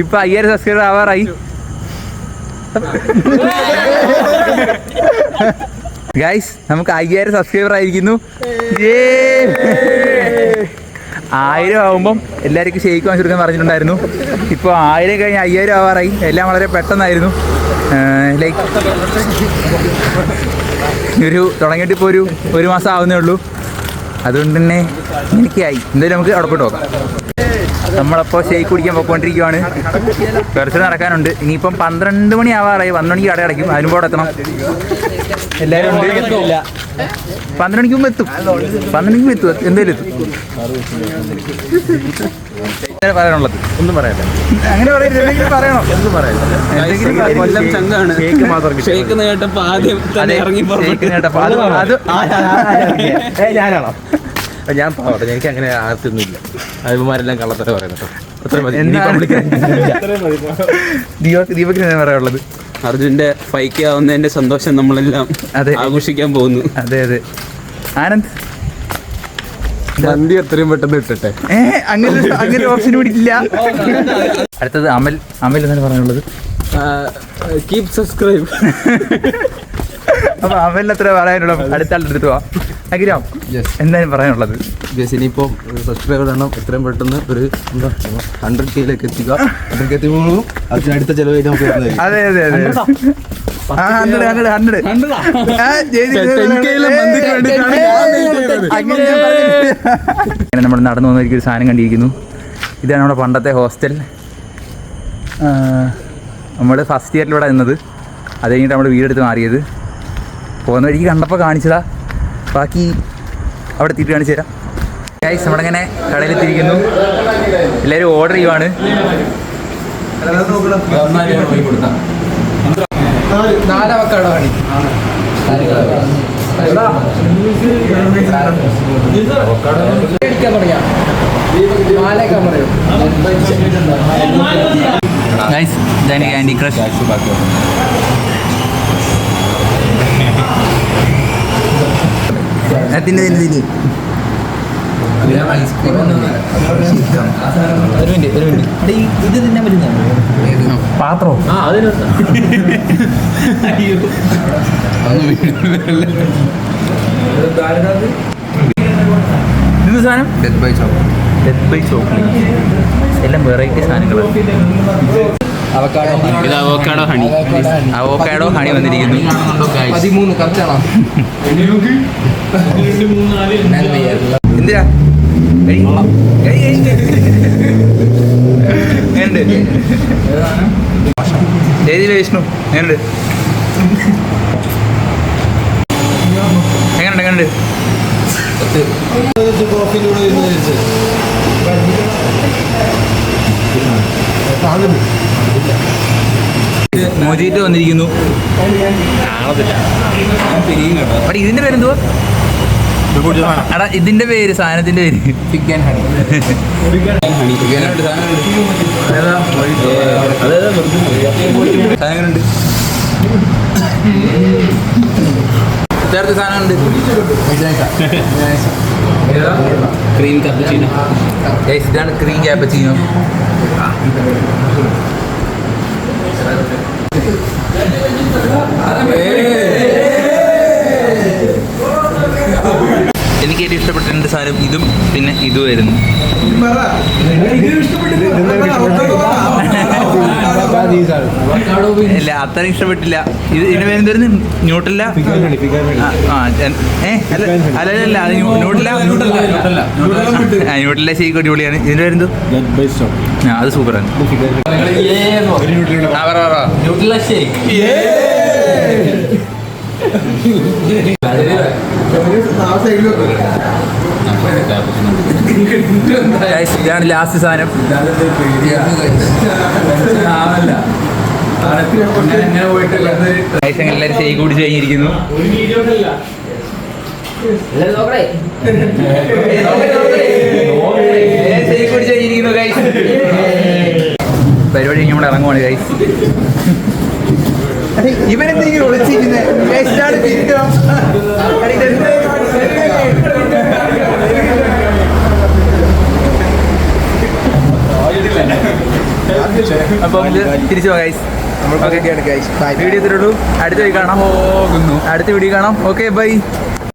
ഇപ്പൊ അയ്യായിരം subscriber ആവാറായി. Guys നമുക്ക് അയ്യായിരം സബ്സ്ക്രൈബർ ആയിരിക്കുന്നു! ആയിരം ആവുമ്പം എല്ലാവർക്കും ഷെയ്ക്ക് വാങ്ങിച്ചു കൊടുക്കാൻ പറഞ്ഞിട്ടുണ്ടായിരുന്നു. ഇപ്പോൾ ആയിരം കഴിഞ്ഞ് അയ്യായിരം ആവാറായി. എല്ലാം വളരെ പെട്ടെന്നായിരുന്നു. ലൈക്ക് ഒരു തുടങ്ങിയിട്ട് ഇപ്പോൾ ഒരു ഒരു മാസം ആവുന്നേ ഉള്ളൂ. അതുകൊണ്ട് തന്നെ എനിക്കായി. എന്തായാലും നമുക്ക് ഉടപ്പിട്ട് നോക്കാം. നമ്മളപ്പോൾ ഷേക്ക് കുടിക്കാൻ പോയിക്കൊണ്ടിരിക്കുവാണ്. കുറച്ച് നടക്കാനുണ്ട്. ഇനിയിപ്പം പന്ത്രണ്ട് മണി ആവാറായി പന്ത്രണ്ട് മണിക്ക് കട അടയ്ക്കും. അതിനും കൂടെ എത്തണം. എല്ലാവരും ഉണ്ട്. പന്ത്രണ്ട് മണിക്ക് മുമ്പ് എത്തും. പന്ത്രണ്ട് മണിക്ക് എത്തും. എന്തായാലും എത്തും. പറയാനുള്ളത്. ഒന്നും പറയാനില്ല അങ്ങനെ പറയരുത്. പറയണം. ഒന്നും പറയാനില്ല ഷേക്ക് ആദ്യം ഇറങ്ങി അത് ഞാനാണോ? ഞാൻ പാവട്ടെ എനിക്ക് അങ്ങനെ ആർക്കൊന്നുമില്ല അഭിമാരെല്ലാം കള്ളത്തര പറയുന്നത് അത്ര മതി. ഇനി എന്താണ്? public ആയിട്ട് ദീപക് ദീപക്കിന് എന്താ പറയാനുള്ളത്? അർജുന്റെ ഫൈക്ക് ആവുന്നതിന്റെ സന്തോഷം നമ്മളെല്ലാം അതെ. ആഘോഷിക്കാൻ പോകുന്നു. അതെ അതെ. ആനന്ദ്? വണ്ടി എത്രയും പെട്ടെന്ന് ഇട്ടട്ടെ. ഏ അങ്ങനെ അങ്ങനെ ഓപ്ഷൻ ഇവിടെ ഇല്ല. അടുത്തത് അമൽ. അമൽ എന്നാണ് പറയാനുള്ളത്. കീപ് സബ്സ്ക്രൈബ് അപ്പൊ അമലിന് എത്ര പറയാനുള്ള അടുത്ത ആളുടെ അടുത്ത് പോവാം അഖിരാം എന്താണ് പറയാനുള്ളത്? ജസ്റ്റ് ഇനിയിപ്പോൾ സബ്സ്ക്രൈബർ എണ്ണം എത്രയും പെട്ടെന്ന് ഒരു എന്താ ഹൺഡ്രഡ് കെയിലേക്ക് എത്തിക്കുക. ഹൺഡ്രഡ് കെ എത്തിക്കുമ്പോൾ അതിന് അടുത്ത ചിലവായിട്ട് നമുക്ക്. അതെ അതെ അതെ. ആ? ഹൺഡ്രഡ് ഹൺഡ്രഡ് ഹൺഡ്രഡ് അങ്ങനെ നമ്മൾ നടന്നു വന്നിരിക്കുന്ന ഒരു സാധനം കണ്ടിരിക്കുന്നു. ഇതാണ് നമ്മുടെ പണ്ടത്തെ ഹോസ്റ്റൽ. നമ്മൾ ഫസ്റ്റ് ഇയറിലൂടെ നിന്നത്. അത് കഴിഞ്ഞിട്ട് നമ്മൾ വീടെടുത്ത് മാറിയത്. പോകുന്ന വഴിക്ക് കണ്ടപ്പോൾ കാണിച്ചതാ. ബാക്കി അവിടെ എത്തിയിട്ട് കാണിച്ചു തരാം. ഗൈസ് നമ്മളിങ്ങനെ കടയിലെത്തിയിരിക്കുന്നു. എല്ലാവരും ഓർഡർ ചെയ്യുവാണ്. തിന്ന് തിന്ന് തിന്ന്. ഒരു മിനിറ്റ് ഒരു മിനിറ്റ് ഇത് തിന്നാൻ പറ്റുന്ന പാത്രോ ഇത് സാധനം? Death by chocolate. Death by chocolate എല്ലാം വെറൈറ്റി സാധനങ്ങളാണ് ഇത് അവക്കാഡോ ഹണി അവോക്കാഡോ ഹണി വന്നിരിക്കുന്നു. പതിമൂന്ന് കറക്റ്റാണോ എന്തിനാ? ഏതിലെ വിഷ്ണു. എങ്ങനുണ്ട് എങ്ങനുണ്ട്? എങ്ങനുണ്ട് മോജിയിട്ട് വന്നിരിക്കുന്നു. അവിടെ ഇതിന്റെ പേരെന്തുവാ? എടാ ഇതിന്റെ പേര് സാധനത്തിന്റെ പേര്. Chicken honey. സാധനങ്ങളുണ്ട്. ചേർത്ത് സാധനമുണ്ട് ക്രീം കപ്പച്ചീനോ ഇതാണ് ക്രീം ക്യാപ്പച്ചീനോ എനിക്ക് ഏറ്റവും ഇഷ്ടപ്പെട്ട രണ്ട് സാധനം ഇതും പിന്നെ ഇതുമായിരുന്നു ഇല്ല അത്ര ഇഷ്ടപ്പെട്ടില്ല. ഇത് ഇതിന്റെ പേര് എന്തായിരുന്നു ന്യൂട്ടല്ല? അല്ലല്ല ഏ അല്ല അല്ല അത് ന്യൂട്ടല്ല. ശരിക്കും അടിപൊളിയാണ്. ഇതിന്റെ പേരെന്തോ ആ അത് സൂപ്പറാണ്. ന്യൂട്ടല്ല ഷേക്ക് ഇതാണ് ലാസ്റ്റ് സാധനം. എല്ലാവരും ചെയ്ത് കൂടി guys. പരിപാടി ഇങ്ങോട്ട് ഇറങ്ങുവാണ് ഗൈസ് ഇവനെന്തെങ്കിലും ഒളിച്ചിരിക്കുന്നത് അപ്പം ഇത് തിരിച്ചു ഗൈസ് നമ്മൾ വീഡിയോ ഇത്രയുള്ളൂ അടുത്ത വീഡിയോ കാണാം. അടുത്ത വീഡിയോ കാണാം. Okay bye